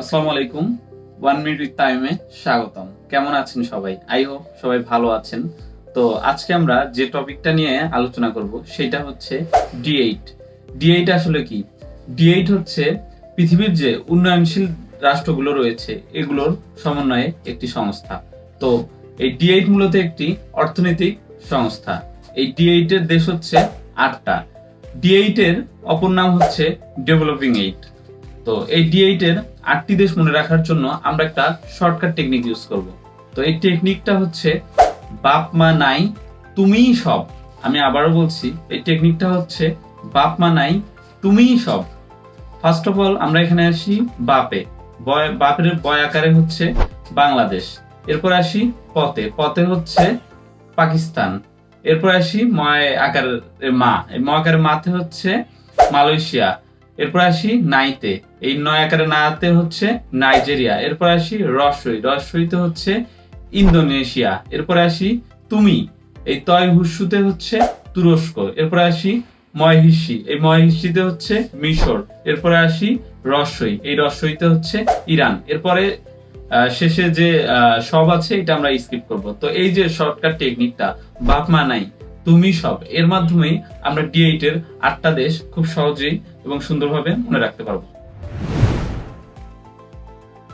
আসসালামু আলাইকুম। One minute with টাইমে স্বাগতম। কেমন আছেন সবাই? আই হোপ সবাই ভালো আছেন। তো আজকে আমরা যে টপিকটা নিয়ে আলোচনা করব, সেটা হচ্ছে ডি এইট ডি এইট আসলে কি? ডি এইট হচ্ছে পৃথিবীর যে উন্নয়নশীল রাষ্ট্রগুলো রয়েছে, এগুলোর সমন্বয়ে একটি সংস্থা। তো এই ডি এইট মূলত একটি অর্থনৈতিক সংস্থা। এই ডি এইট এর দেশ হচ্ছে আটটা। ডি এইট এর অপর নাম হচ্ছে ডেভেলপিং এইট তো এই ডি এর আটটি দেশ মনে রাখার জন্য আমরা একটা শর্টকাট টেকনিক ইউজ করব। তো এই টেকনিকটা হচ্ছে বাপ, মা, নাই, তুমিই সব। আমি আবারও বলছি, এই টেকনিকটা হচ্ছে বাপ, মা, নাই, তুমিই সব। ফার্স্ট অফ অল আমরা এখানে আসি বাপে। বাপের বয় আকারে হচ্ছে বাংলাদেশ। এরপর আসি পতে পতে হচ্ছে পাকিস্তান। এরপর আসি ময় আকার মা। এই ম আকারে মাতে হচ্ছে মালয়েশিয়া। এরপর আসি নাইতে। এই নয় আকারে নাতে হচ্ছে নাইজেরিয়া। এরপর আসি রসই। রসইতে হচ্ছে ইন্দোনেশিয়া। এরপর আসি তুমি। এই তয় হুস্যুতে হচ্ছে তুরস্ক। এরপর আসি ময়হিসি। এই ময়হিসিতে হচ্ছে মিশর। এরপরে আসি রসই। এই রসইতে হচ্ছে ইরান। এরপরে শেষে যে সব আছে, এটা আমরা স্কিপ করব। তো এই যে শর্টকাট টেকনিকটা বাপমা নাই। তুমি সব। এর মাধ্যমেই আমরা ডি এইট এর আটটা দেশ খুব সহজেই এবং সুন্দরভাবে মনে রাখতে পারব।